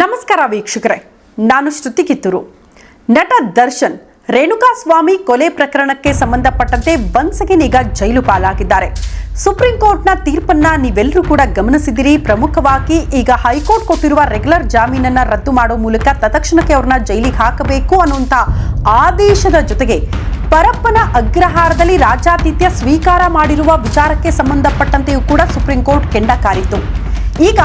ನಮಸ್ಕಾರ ವೀಕ್ಷಕರೇ, ನಾನು ಶ್ರುತಿ ಕಿತ್ತೂರು. ನಟ ದರ್ಶನ್, ರೇಣುಕಾ ಸ್ವಾಮಿ ಕೊಲೆ ಪ್ರಕರಣಕ್ಕೆ ಸಂಬಂಧಪಟ್ಟಂತೆ ಒನ್ಸೆಗೆನ್ ಈಗ ಜೈಲು ಪಾಲಾಗಿದ್ದಾರೆ. ಸುಪ್ರೀಂ ಕೋರ್ಟ್ನ ತೀರ್ಪನ್ನ ನೀವೆಲ್ಲರೂ ಕೂಡ ಗಮನಿಸಿದಿರಿ. ಪ್ರಮುಖವಾಗಿ ಈಗ ಹೈಕೋರ್ಟ್ ಕೊಟ್ಟಿರುವ ರೆಗ್ಯುಲರ್ ಜಾಮೀನನ್ನ ರದ್ದು ಮಾಡೋ ಮೂಲಕ ತತ್ಕ್ಷಣಕ್ಕೆ ಅವ್ರನ್ನ ಜೈಲಿಗೆ ಹಾಕಬೇಕು ಅನ್ನುವಂಥ ಆದೇಶದ ಜೊತೆಗೆ ಪರಪ್ಪನ ಅಗ್ರಹಾರದಲ್ಲಿ ರಾಜಾತಿಥ್ಯ ಸ್ವೀಕಾರ ಮಾಡಿರುವ ವಿಚಾರಕ್ಕೆ ಸಂಬಂಧಪಟ್ಟಂತೆಯೂ ಕೂಡ ಸುಪ್ರೀಂ ಕೋರ್ಟ್ ಕೆಂಡ ಕಾರಿತು ಈಗ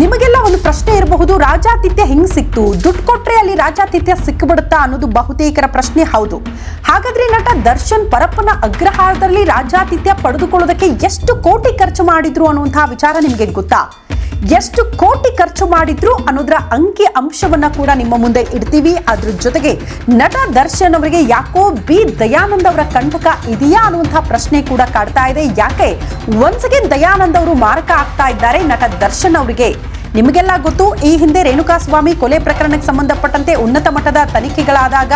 ನಿಮಗೆಲ್ಲ ಒಂದು ಪ್ರಶ್ನೆ ಇರಬಹುದು. ರಾಜಾತಿಥ್ಯ ಹೆಂಗ್ ಸಿಕ್ತು? ದುಡ್ಡು ಕೊಟ್ರೆ ಅಲ್ಲಿ ರಾಜಾತಿಥ್ಯ ಸಿಕ್ಬಿಡುತ್ತಾ ಅನ್ನೋದು ಬಹುತೇಕರ ಪ್ರಶ್ನೆ ಹೌದು. ಹಾಗಾದ್ರೆ ನಟ ದರ್ಶನ್ ಪರಪ್ಪನ ಅಗ್ರಹಾರದಲ್ಲಿ ರಾಜಾತಿಥ್ಯ ಪಡೆದುಕೊಳ್ಳೋದಕ್ಕೆ ಎಷ್ಟು ಕೋಟಿ ಖರ್ಚು ಮಾಡಿದ್ರು ಅನ್ನುವಂತಹ ವಿಚಾರ ನಿಮಗೆ ಗೊತ್ತಾ? ಎಷ್ಟು ಕೋಟಿ ಖರ್ಚು ಮಾಡಿದ್ರು ಅನ್ನೋದ್ರ ಅಂಕಿ ಅಂಶವನ್ನ ಕೂಡ ನಿಮ್ಮ ಮುಂದೆ ಇಡ್ತೀವಿ. ಅದ್ರ ಜೊತೆಗೆ ನಟ ದರ್ಶನ್ ಅವರಿಗೆ ಯಾಕೋ ಬಿ ದಯಾನಂದ್ ಅವರ ಕಂಟಕ ಇದೆಯಾ ಅನ್ನುವಂತಹ ಪ್ರಶ್ನೆ ಕೂಡ ಕಾಡ್ತಾ ಇದೆ. ಯಾಕೆ? ಒನ್ಸ್ ಅಗೇನ್ ದಯಾನಂದ್ ಅವರು ಮಾರಕ ಆಗ್ತಾ ಇದ್ದಾರೆ ನಟ ದರ್ಶನ್ ಅವರಿಗೆ. ನಿಮಗೆಲ್ಲ ಗೊತ್ತು, ಈ ಹಿಂದೆ ರೇಣುಕಾಸ್ವಾಮಿ ಕೊಲೆ ಪ್ರಕರಣಕ್ಕೆ ಸಂಬಂಧಪಟ್ಟಂತೆ ಉನ್ನತ ಮಟ್ಟದ ತನಿಖೆಗಳಾದಾಗ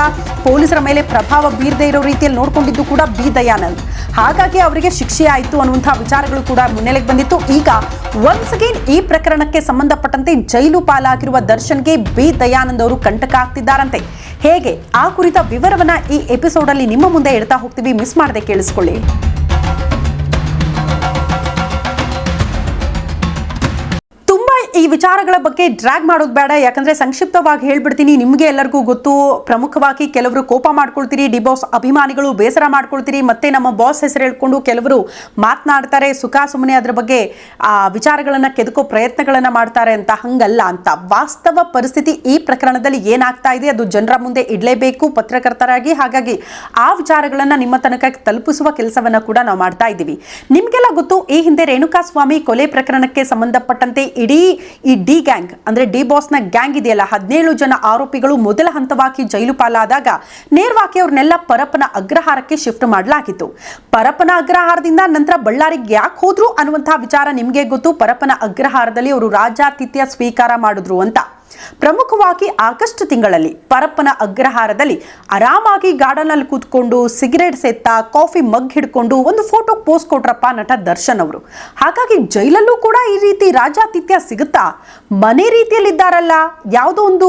ಪೊಲೀಸರ ಮೇಲೆ ಪ್ರಭಾವ ಬೀರದೇ ಇರೋ ರೀತಿಯಲ್ಲಿ ನೋಡಿಕೊಂಡಿದ್ದು ಕೂಡ ಬಿ. ದಯಾನಂದ್. ಹಾಗಾಗಿ ಅವರಿಗೆ ಶಿಕ್ಷೆ ಆಯಿತು ಅನ್ನುವಂತಹ ವಿಚಾರಗಳು ಕೂಡ ಮುನ್ನೆಲೆಗೆ ಬಂದಿತ್ತು. ಈಗ ಒನ್ಸ್ ಅಗೇನ್ ಈ ಪ್ರಕರಣಕ್ಕೆ ಸಂಬಂಧಪಟ್ಟಂತೆ ಜೈಲು ಪಾಲಾಗಿರುವ ದರ್ಶನ್ಗೆ ಬಿ. ದಯಾನಂದ್ ಅವರು ಕಂಟಕ ಆಗ್ತಿದ್ದಾರಂತೆ ಹೇಗೆ? ಆ ಕುರಿತ ವಿವರವನ್ನ ಈ ಎಪಿಸೋಡ್ ಅಲ್ಲಿ ನಿಮ್ಮ ಮುಂದೆ ಇಡ್ತಾ ಹೋಗ್ತೀವಿ. ಮಿಸ್ ಮಾಡದೆ ಕೇಳಿಸ್ಕೊಳ್ಳಿ. ವಿಚಾರಗಳ ಬಗ್ಗೆ ಡ್ರ್ಯಾಗ್ ಮಾಡೋದು ಬೇಡ. ಯಾಕಂದ್ರೆ ಸಂಕ್ಷಿಪ್ತವಾಗಿ ಹೇಳ್ಬಿಡ್ತೀನಿ, ನಿಮಗೆ ಎಲ್ಲರಿಗೂ ಗೊತ್ತು. ಪ್ರಮುಖವಾಗಿ ಕೆಲವರು ಕೋಪ ಮಾಡ್ಕೊಳ್ತೀರಿ, ಡಿ ಬಾಸ್ ಅಭಿಮಾನಿಗಳು ಬೇಸರ ಮಾಡ್ಕೊಳ್ತೀರಿ. ಮತ್ತೆ ನಮ್ಮ ಬಾಸ್ ಹೆಸರು ಹೇಳ್ಕೊಂಡು ಕೆಲವರು ಮಾತನಾಡ್ತಾರೆ, ಸುಖ ಸುಮ್ಮನೆ ಅದ್ರ ಬಗ್ಗೆ, ಆ, ವಿಚಾರಗಳನ್ನ ಕೆದಕೋ ಪ್ರಯತ್ನಗಳನ್ನ ಮಾಡ್ತಾರೆ ಅಂತ ಹಂಗಲ್ಲ ಅಂತ. ವಾಸ್ತವ ಪರಿಸ್ಥಿತಿ ಈ ಪ್ರಕರಣದಲ್ಲಿ ಏನಾಗ್ತಾ ಇದೆ, ಅದು ಜನರ ಮುಂದೆ ಇಡಲೇಬೇಕು ಪತ್ರಕರ್ತರಾಗಿ. ಹಾಗಾಗಿ ಆ ವಿಚಾರಗಳನ್ನ ನಿಮ್ಮ ತನಕ ತಲುಪಿಸುವ ಕೆಲಸವನ್ನ ಕೂಡ ನಾವು ಮಾಡ್ತಾ ಇದ್ದೀವಿ. ನಿಮಗೆಲ್ಲ ಗೊತ್ತು, ಈ ಹಿಂದೆ ರೇಣುಕಾ ಸ್ವಾಮಿ ಕೊಲೆ ಪ್ರಕರಣಕ್ಕೆ ಸಂಬಂಧಪಟ್ಟಂತೆ ಇಡೀ ಈ ಡಿ ಗ್ಯಾಂಗ್, ಅಂದ್ರೆ ಡಿ ಬಾಸ್ನ ಗ್ಯಾಂಗ್ ಇದೆಯಲ್ಲ, ಹದಿನೇಳು ಜನ ಆರೋಪಿಗಳು ಮೊದಲ ಹಂತವಾಗಿ ಜೈಲು ಪಾಲಾದಾಗ ನೇರವಾಗಿ ಅವ್ರನ್ನೆಲ್ಲ ಪರಪ್ಪನ ಅಗ್ರಹಾರಕ್ಕೆ ಶಿಫ್ಟ್ ಮಾಡಲಾಗಿತ್ತು. ಪರಪನ ಅಗ್ರಹಾರದಿಂದ ನಂತರ ಬಳ್ಳಾರಿಗೆ ಯಾಕೆ ಹೋದ್ರು ಅನ್ನುವಂತಹ ವಿಚಾರ ನಿಮಗೆ ಗೊತ್ತು? ಪರಪನ ಅಗ್ರಹಾರದಲ್ಲಿ ಅವರು ರಾಜಾತಿಥ್ಯ ಸ್ವೀಕಾರ ಮಾಡಿದ್ರು ಅಂತ. ಪ್ರಮುಖವಾಗಿ ಆಗಸ್ಟ್ ತಿಂಗಳಲ್ಲಿ ಪರಪ್ಪನ ಅಗ್ರಹಾರದಲ್ಲಿ ಆರಾಮಾಗಿ ಗಾರ್ಡನ್ ಅಲ್ಲಿ ಕೂತ್ಕೊಂಡು ಸಿಗರೇಟ್ ಸೆತ್ತ, ಕಾಫಿ ಮಗ್ ಹಿಡ್ಕೊಂಡು ಒಂದು ಫೋಟೋ ಪೋಸ್ಟ್ ಕೊಟ್ರಪ್ಪ ನಟ ದರ್ಶನ್ ಅವರು. ಹಾಗಾಗಿ ಜೈಲಲ್ಲೂ ಕೂಡ ಈ ರೀತಿ ರಾಜಾತಿಥ್ಯ ಸಿಗುತ್ತಾ? ಮನೆ ರೀತಿಯಲ್ಲಿದ್ದಾರಲ್ಲ? ಯಾವುದೋ ಒಂದು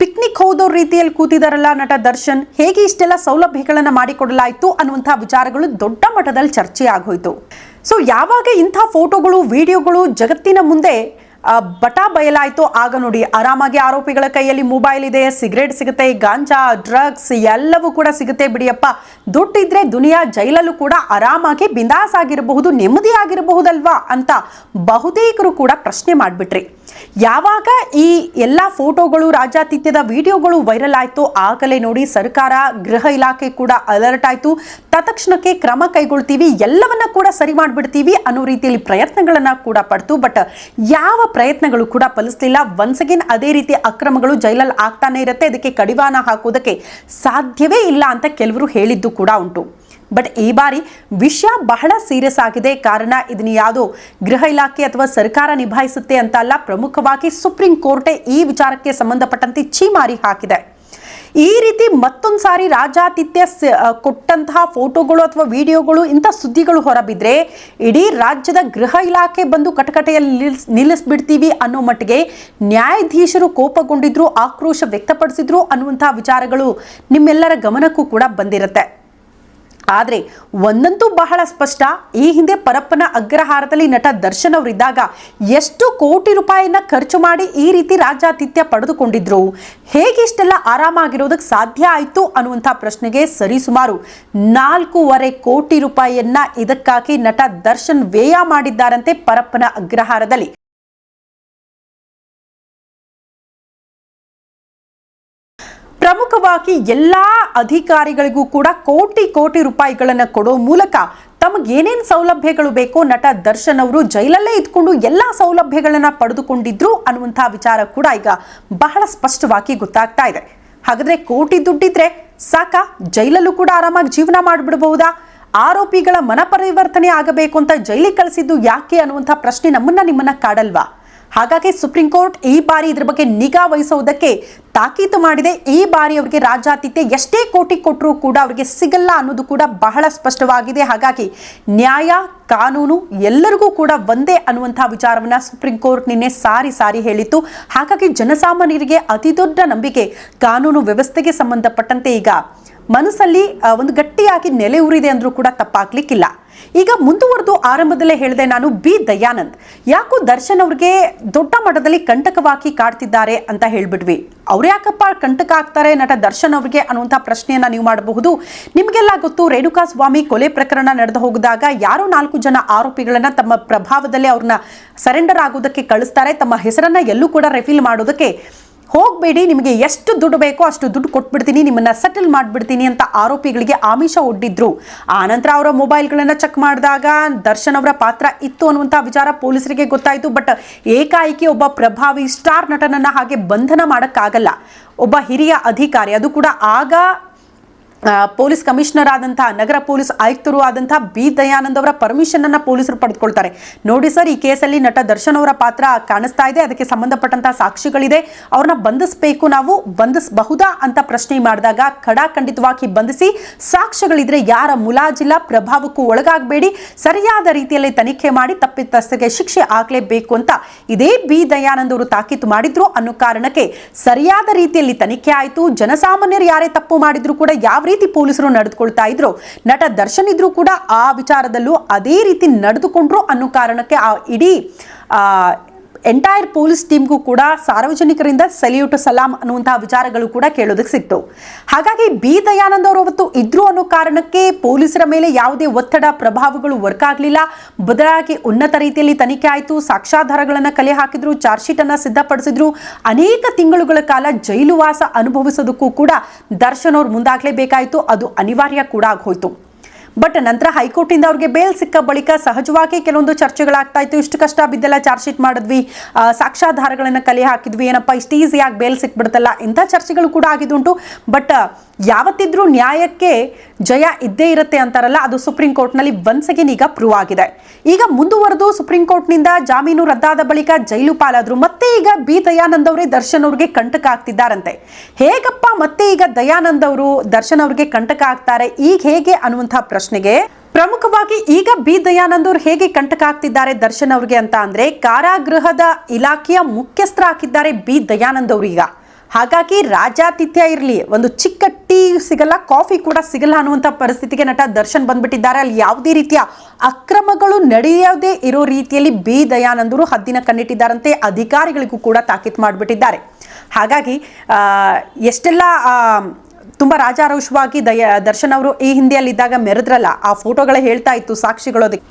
ಪಿಕ್ನಿಕ್ ಹೋದವ್ರ ರೀತಿಯಲ್ಲಿ ಕೂತಿದಾರಲ್ಲ ನಟ ದರ್ಶನ್? ಹೇಗೆ ಇಷ್ಟೆಲ್ಲ ಸೌಲಭ್ಯಗಳನ್ನು ಮಾಡಿಕೊಡಲಾಯಿತು ಅನ್ನುವಂಥ ವಿಚಾರಗಳು ದೊಡ್ಡ ಮಟ್ಟದಲ್ಲಿ ಚರ್ಚೆ ಆಗೋಯ್ತು ಸೊ ಯಾವಾಗ ಇಂಥ ಫೋಟೋಗಳು, ವಿಡಿಯೋಗಳು ಜಗತ್ತಿನ ಮುಂದೆ ಬಟ ಬಯಲಾಯಿತು. ಆಗ ನೋಡಿ ಆರಾಮಾಗಿ ಆರೋಪಿಗಳ ಕೈಯಲ್ಲಿ ಮೊಬೈಲ್ ಇದೆ. ಸಿಗರೇಟ್ ಸಿಗುತ್ತೆ, ಗಾಂಜಾ, ಡ್ರಗ್ಸ್ ಎಲ್ಲವೂ ಕೂಡ ಸಿಗುತ್ತೆ ಬಿಡಿಯಪ್ಪ. ದುಡ್ಡಿದ್ರೆ ದುನಿಯಾ ಜೈಲಲ್ಲೂ ಕೂಡ ಆರಾಮಾಗಿ ಬಿಂದಾಸ್ ಆಗಿರಬಹುದು ನೆಮ್ಮದಿ ಆಗಿರಬಹುದಲ್ವಾ ಅಂತ ಬಹುತೇಕರು ಕೂಡ ಪ್ರಶ್ನೆ ಮಾಡಿಬಿಟ್ರಿ. ಯಾವಾಗ ಈ ಎಲ್ಲ ಫೋಟೋಗಳು ರಾಜಾತಿಥ್ಯದ ವಿಡಿಯೋಗಳು ವೈರಲ್ ಆಯಿತು, ಆಗಲೇ ನೋಡಿ ಸರ್ಕಾರ, ಗೃಹ ಇಲಾಖೆ ಕೂಡ ಅಲರ್ಟ್ ಆಯಿತು. ತತ್ಕ್ಷಣಕ್ಕೆ ಕ್ರಮ ಕೈಗೊಳ್ತೀವಿ, ಎಲ್ಲವನ್ನ ಕೂಡ ಸರಿ ಮಾಡಿಬಿಡ್ತೀವಿ ಅನ್ನೋ ರೀತಿಯಲ್ಲಿ ಪ್ರಯತ್ನಗಳನ್ನ ಕೂಡ ಪಡ್ತು. ಬಟ್ ಯಾವ ಪ್ರಯತ್ನಗಳು ಕೂಡ ಫಲಿಸಲಿಲ್ಲ. ಒನ್ಸ್ ಅಗೇನ್ ಅದೇ ರೀತಿ ಅಕ್ರಮಗಳು ಜೈಲಲ್ಲಿ ಆಗ್ತಾನೆ ಇರುತ್ತೆ. ಅದಕ್ಕೆ ಕಡಿವಾಣ ಹಾಕೋದಕ್ಕೆ ಸಾಧ್ಯವೇ ಇಲ್ಲ ಅಂತ ಕೆಲವರು ಹೇಳಿದ್ದು ಕೂಡ ಉಂಟು. ಬಟ್ ಈ ಬಾರಿ ವಿಷಯ ಬಹಳ ಸೀರಿಯಸ್ ಆಗಿದೆ. ಕಾರಣ ಇದನ್ನ ಯಾವುದೋ? ಗೃಹ ಇಲಾಖೆ ಅಥವಾ ಸರ್ಕಾರ ನಿಭಾಯಿಸುತ್ತೆ ಅಂತ ಅಲ್ಲ, ಪ್ರಮುಖವಾಗಿ ಸುಪ್ರೀಂ ಕೋರ್ಟೇ ಈ ವಿಚಾರಕ್ಕೆ ಸಂಬಂಧಪಟ್ಟಂತೆ ಛೀಮಾರಿ ಹಾಕಿದೆ. ಈ ರೀತಿ ಮತ್ತೊಂದು ಸಾರಿ ರಾಜಾತಿಥ್ಯ ಕೊಟ್ಟಂತಹ ಫೋಟೋಗಳು ಅಥವಾ ವಿಡಿಯೋಗಳು ಇಂಥ ಸುದ್ದಿಗಳು ಹೊರಬಿದ್ರೆ ಇಡೀ ರಾಜ್ಯದ ಗೃಹ ಇಲಾಖೆ ಬಂದು ಕಟಕಟೆಯಲ್ಲಿ ನಿಲ್ಲಿಸ್ ನಿಲ್ಲಿಸ್ಬಿಡ್ತೀವಿ ಅನ್ನೋ ಮಟ್ಟಿಗೆ ನ್ಯಾಯಾಧೀಶರು ಕೋಪಗೊಂಡಿದ್ರು, ಆಕ್ರೋಶ ವ್ಯಕ್ತಪಡಿಸಿದ್ರು ಅನ್ನುವಂತಹ ವಿಚಾರಗಳು ನಿಮ್ಮೆಲ್ಲರ ಗಮನಕ್ಕೂ ಕೂಡ ಬಂದಿರುತ್ತೆ. ಆದರೆ ಒಂದಂತೂ ಬಹಳ ಸ್ಪಷ್ಟ. ಈ ಹಿಂದೆ ಪರಪ್ಪನ ಅಗ್ರಹಾರದಲ್ಲಿ ನಟ ದರ್ಶನ್ ಅವರಿದ್ದಾಗ ಎಷ್ಟು ಕೋಟಿ ರೂಪಾಯಿನ ಖರ್ಚು ಮಾಡಿ ಈ ರೀತಿ ರಾಜಾತಿಥ್ಯ ಪಡೆದುಕೊಂಡಿದ್ರು. ಹೇಗೆ ಇಷ್ಟೆಲ್ಲ ಆರಾಮಾಗಿರೋದಕ್ಕೆ ಸಾಧ್ಯ ಆಯಿತು ಅನ್ನುವಂಥ ಪ್ರಶ್ನೆಗೆ ಸರಿಸುಮಾರು ನಾಲ್ಕೂವರೆ ಕೋಟಿ ರೂಪಾಯಿಯನ್ನ ಇದಕ್ಕಾಗಿ ನಟ ದರ್ಶನ್ ವ್ಯಯ ಮಾಡಿದ್ದಾರಂತೆ ಪರಪ್ಪನ ಅಗ್ರಹಾರದಲ್ಲಿ. ಪ್ರಮುಖವಾಗಿ ಎಲ್ಲಾ ಅಧಿಕಾರಿಗಳಿಗೂ ಕೂಡ ಕೋಟಿ ಕೋಟಿ ರೂಪಾಯಿಗಳನ್ನು ಕೊಡೋ ಮೂಲಕ ತಮಗೆ ಏನೇನು ಸೌಲಭ್ಯಗಳು ಬೇಕೋ ನಟ ದರ್ಶನ್ ಅವರು ಜೈಲಲ್ಲೇ ಇದ್ಕೊಂಡು ಎಲ್ಲ ಸೌಲಭ್ಯಗಳನ್ನು ಪಡೆದುಕೊಂಡಿದ್ರು ಅನ್ನುವಂಥ ವಿಚಾರ ಕೂಡ ಈಗ ಬಹಳ ಸ್ಪಷ್ಟವಾಗಿ ಗೊತ್ತಾಗ್ತಾ ಇದೆ. ಹಾಗಾದ್ರೆ ಕೋಟಿ ದುಡ್ಡಿದ್ರೆ ಸಾಕ? ಜೈಲಲ್ಲೂ ಕೂಡ ಆರಾಮಾಗಿ ಜೀವನ ಮಾಡಿಬಿಡಬಹುದಾ? ಆರೋಪಿಗಳ ಮನಪರಿವರ್ತನೆ ಆಗಬೇಕು ಅಂತ ಜೈಲಿಗೆ ಕಳಿಸಿದ್ದು ಯಾಕೆ ಅನ್ನುವಂಥ ಪ್ರಶ್ನೆ ನಮ್ಮನ್ನ ನಿಮ್ಮನ್ನ ಕಾಡಲ್ವಾ? ಹಾಗಾಗಿ ಸುಪ್ರೀಂ ಕೋರ್ಟ್ ಈ ಬಾರಿ ಇದ್ರ ಬಗ್ಗೆ ನಿಗಾ ವಹಿಸುವುದಕ್ಕೆ ತಾಕೀತು ಮಾಡಿದೆ. ಈ ಬಾರಿ ಅವರಿಗೆ ರಾಜ್ಯಾತಿಥ್ಯ ಎಷ್ಟೇ ಕೋಟಿ ಕೊಟ್ಟರೂ ಕೂಡ ಅವರಿಗೆ ಸಿಗಲ್ಲ ಅನ್ನೋದು ಕೂಡ ಬಹಳ ಸ್ಪಷ್ಟವಾಗಿದೆ. ಹಾಗಾಗಿ ನ್ಯಾಯ, ಕಾನೂನು ಎಲ್ಲರಿಗೂ ಕೂಡ ಒಂದೇ ಅನ್ನುವಂತಹ ವಿಚಾರವನ್ನ ಸುಪ್ರೀಂ ಕೋರ್ಟ್ ನಿನ್ನೆ ಸಾರಿ ಸಾರಿ ಹೇಳಿತ್ತು. ಹಾಗಾಗಿ ಜನಸಾಮಾನ್ಯರಿಗೆ ಅತಿ ದೊಡ್ಡ ನಂಬಿಕೆ ಕಾನೂನು ವ್ಯವಸ್ಥೆಗೆ ಸಂಬಂಧಪಟ್ಟಂತೆ ಈಗ ಮನಸ್ಸಲ್ಲಿ ಒಂದು ಗಟ್ಟಿಯಾಗಿ ನೆಲೆ ಉರಿದೆ ಅಂದರೂ ಕೂಡ ತಪ್ಪಾಗ್ಲಿಕ್ಕಿಲ್ಲ. ಈಗ ಮುಂದುವರೆದು ಆರಂಭದಲ್ಲೇ ಹೇಳಿದೆ ನಾನು ಬಿ. ದಯಾನಂದ್. ಯಾಕೋ ದರ್ಶನ್ ಅವ್ರಿಗೆ ದೊಡ್ಡ ಮಟ್ಟದಲ್ಲಿ ಕಂಟಕವಾಗಿ ಕಾಡ್ತಿದ್ದಾರೆ ಅಂತ ಹೇಳ್ಬಿಟ್ವಿ. ಅವ್ರು ಯಾಕಪ್ಪ ಕಂಟಕ ಆಗ್ತಾರೆ ನಟ ದರ್ಶನ್ ಅವರಿಗೆ ಅನ್ನುವಂಥ ಪ್ರಶ್ನೆಯನ್ನು ನೀವು ಮಾಡಬಹುದು. ನಿಮಗೆಲ್ಲ ಗೊತ್ತು ರೇಣುಕಾ ಸ್ವಾಮಿ ಕೊಲೆ ಪ್ರಕರಣ ನಡೆದು ಹೋಗಿದಾಗ ಯಾರೋ ನಾಲ್ಕು ಜನ ಆರೋಪಿಗಳನ್ನು ತಮ್ಮ ಪ್ರಭಾವದಲ್ಲಿ ಅವ್ರನ್ನ ಸರೆಂಡರ್ ಆಗೋದಕ್ಕೆ ಕಳಿಸ್ತಾರೆ. ತಮ್ಮ ಹೆಸರನ್ನು ಎಲ್ಲೂ ಕೂಡ ರೆಫಿಲ್ ಮಾಡೋದಕ್ಕೆ ಹೋಗಬೇಡಿ, ನಿಮಗೆ ಎಷ್ಟು ದುಡ್ಡು ಬೇಕೋ ಅಷ್ಟು ದುಡ್ಡು ಕೊಟ್ಬಿಡ್ತೀನಿ, ನಿಮ್ಮನ್ನ ಸೆಟಲ್ ಮಾಡಿಬಿಡ್ತೀನಿ ಅಂತ ಆರೋಪಿಗಳಿಗೆ ಆಮಿಷ ಒಡ್ಡಿದ್ರು. ಆನಂತರ ಅವರ ಮೊಬೈಲ್ಗಳನ್ನು ಚೆಕ್ ಮಾಡಿದಾಗ ದರ್ಶನ್ ಅವರ ಪಾತ್ರ ಇತ್ತು ಅನ್ನುವಂಥ ವಿಚಾರ ಪೊಲೀಸರಿಗೆ ಗೊತ್ತಾಯಿತು ಬಟ್ ಏಕಾಏಕಿ ಒಬ್ಬ ಪ್ರಭಾವಿ ಸ್ಟಾರ್ ನಟನನ್ನ ಹಾಗೆ ಬಂಧನ ಮಾಡೋಕ್ಕಾಗಲ್ಲ. ಒಬ್ಬ ಹಿರಿಯ ಅಧಿಕಾರಿ, ಅದು ಕೂಡ ಆಗ ಪೊಲೀಸ್ ಕಮಿಷನರ್ ಆದಂತಹ ನಗರ ಪೊಲೀಸ್ ಆಯುಕ್ತರು ಆದಂತಹ ಬಿ ದಯಾನಂದ್ ಅವರ ಪರ್ಮಿಷನ್ ಅನ್ನ ಪೊಲೀಸರು ಪಡೆದುಕೊಳ್ತಾರೆ. ನೋಡಿ ಸರ್, ಈ ಕೇಸಲ್ಲಿ ನಟ ದರ್ಶನ್ ಅವರ ಪಾತ್ರ ಕಾಣಿಸ್ತಾ ಇದೆ. ಅದಕ್ಕೆ ಸಂಬಂಧಪಟ್ಟಂತಹ ಸಾಕ್ಷಿಗಳಿದೆ. ಅವ್ರನ್ನ ಬಂಧಿಸಬೇಕು ನಾವು, ಬಂಧಿಸಬಹುದಾ ಅಂತ ಪ್ರಶ್ನೆ ಮಾಡಿದಾಗ ಖಡಾಖಂಡಿತವಾಗಿ ಬಂಧಿಸಿ ಸಾಕ್ಷ್ಯಗಳಿದ್ರೆ ಯಾರ ಮುಲಾಜಿಲ್ಲ, ಪ್ರಭಾವಕ್ಕೂ ಒಳಗಾಗಬೇಡಿ, ಸರಿಯಾದ ರೀತಿಯಲ್ಲಿ ತನಿಖೆ ಮಾಡಿ ತಪ್ಪಿತಸ್ಥರಿಗೆ ಶಿಕ್ಷೆ ಆಗಲೇಬೇಕು ಅಂತ ಇದೇ ಬಿ ದಯಾನಂದ್ ಅವರು ತಾಕೀತು ಮಾಡಿದ್ರು ಅನ್ನೋ ಕಾರಣಕ್ಕೆ ಸರಿಯಾದ ರೀತಿಯಲ್ಲಿ ತನಿಖೆ ಆಯಿತು. ಜನಸಾಮಾನ್ಯರು ಯಾರೇ ತಪ್ಪು ಮಾಡಿದ್ರು ಕೂಡ ಯಾವ ರೀತಿ ಪೊಲೀಸರು ನಡೆದುಕೊಳ್ತಾ ಇದ್ರು. ನಟ ದರ್ಶನ್ ಇದ್ರು ಕೂಡ ಆ ವಿಚಾರದಲ್ಲೂ ಅದೇ ರೀತಿ ನಡೆದುಕೊಂಡ್ರು ಅನ್ನೋ ಕಾರಣಕ್ಕೆ ಆ ಇಡೀ ಎಂಟೈರ್ ಪೊಲೀಸ್ ಟೀಮ್ಗೂ ಕೂಡ ಸಾರ್ವಜನಿಕರಿಂದ ಸೆಲ್ಯೂಟ್ ಸಲಾಂ ಅನ್ನುವಂತಹ ವಿಚಾರಗಳು ಕೂಡ ಕೇಳೋದಕ್ಕೆ ಸಿಕ್ತು. ಹಾಗಾಗಿ ಬಿ ದಯಾನಂದ್ ಅವರು ಅವತ್ತು ಇದ್ರು ಅನ್ನೋ ಕಾರಣಕ್ಕೆ ಪೊಲೀಸರ ಮೇಲೆ ಯಾವುದೇ ಒತ್ತಡ, ಪ್ರಭಾವಗಳು ವರ್ಕ್ ಆಗಲಿಲ್ಲ. ಬದಲಾಗಿ ಉನ್ನತ ರೀತಿಯಲ್ಲಿ ತನಿಖೆ ಆಯಿತು. ಸಾಕ್ಷ್ಯಾಧಾರಗಳನ್ನು ಕಲೆ ಹಾಕಿದ್ರು ಚಾರ್ಜ್ ಶೀಟ್ ಅನ್ನ ಸಿದ್ಧಪಡಿಸಿದ್ರು. ಅನೇಕ ತಿಂಗಳುಗಳ ಕಾಲ ಜೈಲು ವಾಸ ಅನುಭವಿಸೋದಕ್ಕೂ ಕೂಡ ದರ್ಶನ್ ಅವ್ರು ಮುಂದಾಗಲೇಬೇಕಾಯಿತು. ಅದು ಅನಿವಾರ್ಯ ಕೂಡ ಆಗೋಯ್ತು ಬಟ್ ನಂತರ ಹೈಕೋರ್ಟಿಂದ ಅವ್ರಿಗೆ ಬೇಲ್ ಸಿಕ್ಕ ಬಳಿಕ ಸಹಜವಾಗಿ ಕೆಲವೊಂದು ಚರ್ಚೆಗಳಾಗ್ತಾ ಇತ್ತು. ಇಷ್ಟು ಕಷ್ಟ ಬಿದ್ದೆಲ್ಲ ಚಾರ್ಜ್ ಶೀಟ್ ಮಾಡಿದ್ವಿ. ಸಾಕ್ಷ್ಯಾಧಾರಗಳನ್ನು ಕಲೆ ಹಾಕಿದ್ವಿ. ಏನಪ್ಪ, ಇಷ್ಟು ಈಸಿಯಾಗಿ ಬೇಲ್ ಸಿಕ್ಬಿಡ್ತಲ್ಲ ಇಂಥ ಚರ್ಚೆಗಳು ಕೂಡ ಆಗಿದ್ದುಂಟು. ಬಟ್ ಯಾವತ್ತಿದ್ರೂ ನ್ಯಾಯಕ್ಕೆ ಜಯ ಇದ್ದೇ ಇರುತ್ತೆ ಅಂತಾರಲ್ಲ, ಅದು ಸುಪ್ರೀಂ ಕೋರ್ಟ್ನಲ್ಲಿ ಒನ್ಸ್ ಅಗೇನ್ ಈಗ ಪ್ರೂವ್ ಆಗಿದೆ. ಈಗ ಮುಂದುವರೆದು ಸುಪ್ರೀಂ ಕೋರ್ಟ್ನಿಂದ ಜಾಮೀನು ರದ್ದಾದ ಬಳಿಕ ಜೈಲು ಪಾಲಾದ್ರು, ಮತ್ತೆ ಈಗ ಬಿ ದಯಾನಂದ್ ಅವರೇ ದರ್ಶನ್ ಅವ್ರಿಗೆ ಕಂಟಕ ಆಗ್ತಿದ್ದಾರಂತೆ ಹೇಗಪ್ಪ ಮತ್ತೆ ಈಗ ದಯಾನಂದ್ ಅವರು ದರ್ಶನ್ ಅವ್ರಿಗೆ ಕಂಟಕ ಆಗ್ತಾರೆ ಈಗ ಹೇಗೆ ಅನ್ನುವಂಥ ಪ್ರಶ್ನೆಗೆ ಪ್ರಮುಖವಾಗಿ ಈಗ ಬಿ ದಯಾನಂದ್ ಅವರು ಹೇಗೆ ಕಂಟಕ ಆಗ್ತಿದ್ದಾರೆ ದರ್ಶನ್ ಅವ್ರಿಗೆ ಅಂತ ಅಂದ್ರೆ, ಕಾರಾಗೃಹದ ಇಲಾಖೆಯ ಮುಖ್ಯಸ್ಥರಾಗಿದ್ದಾರೆ ಬಿ ದಯಾನಂದ್ ಅವರು ಈಗ. ಹಾಗಾಗಿ ರಾಜಾತಿಥ್ಯ ಇರಲಿ, ಒಂದು ಚಿಕ್ಕ ಟೀ ಸಿಗಲ್ಲ, ಕಾಫಿ ಕೂಡ ಸಿಗಲ್ಲ ಅನ್ನುವಂಥ ಪರಿಸ್ಥಿತಿಗೆ ನಟ ದರ್ಶನ್ ಬಂದ್ಬಿಟ್ಟಿದ್ದಾರೆ. ಅಲ್ಲಿ ಯಾವುದೇ ರೀತಿಯ ಅಕ್ರಮಗಳು ನಡೆಯದೇ ಇರೋ ರೀತಿಯಲ್ಲಿ ಬಿ. ದಯಾನಂದರು ಹದ್ದಿನ ಕಣ್ಣಿಟ್ಟಿದ್ದಾರಂತೆ, ಅಧಿಕಾರಿಗಳಿಗೂ ಕೂಡ ತಾಕೀತು ಮಾಡಿಬಿಟ್ಟಿದ್ದಾರೆ. ಹಾಗಾಗಿ ಎಷ್ಟೆಲ್ಲ ತುಂಬ ರಾಜಾರೋಷವಾಗಿ ದಯ, ದರ್ಶನ್ ಅವರು ಈ ಹಿಂದಿಯಲ್ಲಿದ್ದಾಗ ಮೆರೆದ್ರಲ್ಲ, ಆ ಫೋಟೋಗಳೇ ಹೇಳ್ತಾ ಇತ್ತು ಸಾಕ್ಷಿಗಳು ಅದಕ್ಕೆ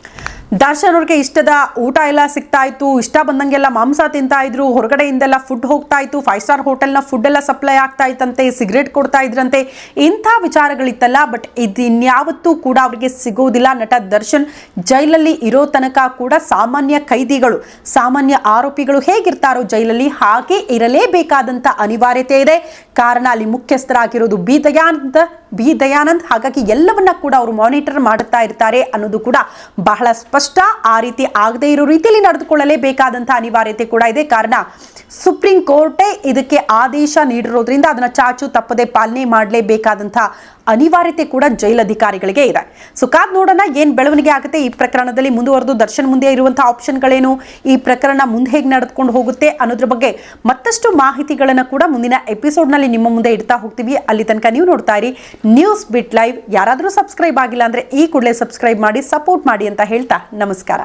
ದರ್ಶನ್ ಅವ್ರಿಗೆ ಇಷ್ಟದ ಊಟ ಎಲ್ಲ ಸಿಗ್ತಾ ಇತ್ತು ಇಷ್ಟ ಬಂದಂಗೆಲ್ಲ ಮಾಂಸ ತಿಂತಾ ಇದ್ರು ಹೊರಗಡೆಯಿಂದೆಲ್ಲ ಫುಡ್ ಹೋಗ್ತಾ ಇತ್ತು ಫೈವ್ ಸ್ಟಾರ್ ಹೋಟೆಲ್ನ ಫುಡ್ ಎಲ್ಲ ಸಪ್ಲೈ ಆಗ್ತಾ ಇತ್ತಂತೆ ಸಿಗರೇಟ್ ಕೊಡ್ತಾ ಇದ್ರಂತೆ ಇಂಥ ವಿಚಾರಗಳಿತ್ತಲ್ಲ ಬಟ್ ಇದಿನ್ಯಾವತ್ತೂ ಕೂಡ ಅವರಿಗೆ ಸಿಗೋದಿಲ್ಲ. ನಟ ದರ್ಶನ್ ಜೈಲಲ್ಲಿ ಇರೋ ತನಕ ಕೂಡ ಸಾಮಾನ್ಯ ಕೈದಿಗಳು, ಸಾಮಾನ್ಯ ಆರೋಪಿಗಳು ಹೇಗಿರ್ತಾರೋ ಜೈಲಲ್ಲಿ ಹಾಗೆ ಇರಲೇಬೇಕಾದಂಥ ಅನಿವಾರ್ಯತೆ ಇದೆ. ಕಾರಣ ಅಲ್ಲಿ ಮುಖ್ಯಸ್ಥರಾಗಿರೋದು ಬಿ ದಯಾನಂದ ಬಿ ದಯಾನಂದ್. ಹಾಗಾಗಿ ಎಲ್ಲವನ್ನ ಕೂಡ ಅವರು ಮಾನಿಟರ್ ಮಾಡುತ್ತಾ ಇರ್ತಾರೆ ಅನ್ನೋದು ಕೂಡ ಬಹಳ ಸ್ಪಷ್ಟ. ಆ ರೀತಿ ಆಗದೇ ಇರೋ ರೀತಿಯಲ್ಲಿ ನಡೆದುಕೊಳ್ಳಲೇಬೇಕಾದಂತಹ ಅನಿವಾರ್ಯತೆ ಕೂಡ ಇದೆ. ಕಾರಣ ಸುಪ್ರೀಂ ಕೋರ್ಟೇ ಇದಕ್ಕೆ ಆದೇಶ ನೀಡಿರೋದ್ರಿಂದ ಅದನ್ನ ಚಾಚು ತಪ್ಪದೆ ಪಾಲನೆ ಮಾಡಲೇಬೇಕಾದಂತಹ ಅನಿವಾರ್ಯತೆ ಕೂಡ ಜೈಲ್ ಅಧಿಕಾರಿಗಳಿಗೆ ಇದೆ. ಸೊ ಕಾದ್ ನೋಡೋಣ ಏನು ಬೆಳವಣಿಗೆ ಆಗುತ್ತೆ. ಈ ಪ್ರಕರಣದಲ್ಲಿ ಮುಂದುವರೆದು ದರ್ಶನ್ ಮುಂದೆ ಇರುವಂತಹ ಆಪ್ಷನ್ಗಳೇನು? ಈ ಪ್ರಕರಣ ಮುಂದೆ ಹೇಗೆ ನಡೆದುಕೊಂಡು ಹೋಗುತ್ತೆ ಅನ್ನೋದ್ರ ಬಗ್ಗೆ ಮತ್ತಷ್ಟು ಮಾಹಿತಿಗಳನ್ನು ಕೂಡ ಮುಂದಿನ ಎಪಿಸೋಡ್ನಲ್ಲಿ ನಿಮ್ಮ ಮುಂದೆ ಇಡ್ತಾ ಹೋಗ್ತೀವಿ. ಅಲ್ಲಿ ತನಕ ನೀವು ನೋಡ್ತಾ ಇರಿ. ನ್ಯೂಸ್ ಬಿಟ್ ಲೈವ್ ಯಾರಾದರೂ ಸಬ್ಸ್ಕ್ರೈಬ್ ಆಗಿಲ್ಲ ಅಂದರೆ ಈ ಕೂಡಲೇ ಸಬ್ಸ್ಕ್ರೈಬ್ ಮಾಡಿ ಸಪೋರ್ಟ್ ಮಾಡಿ ಅಂತ ಹೇಳ್ತಾ ನಮಸ್ಕಾರ.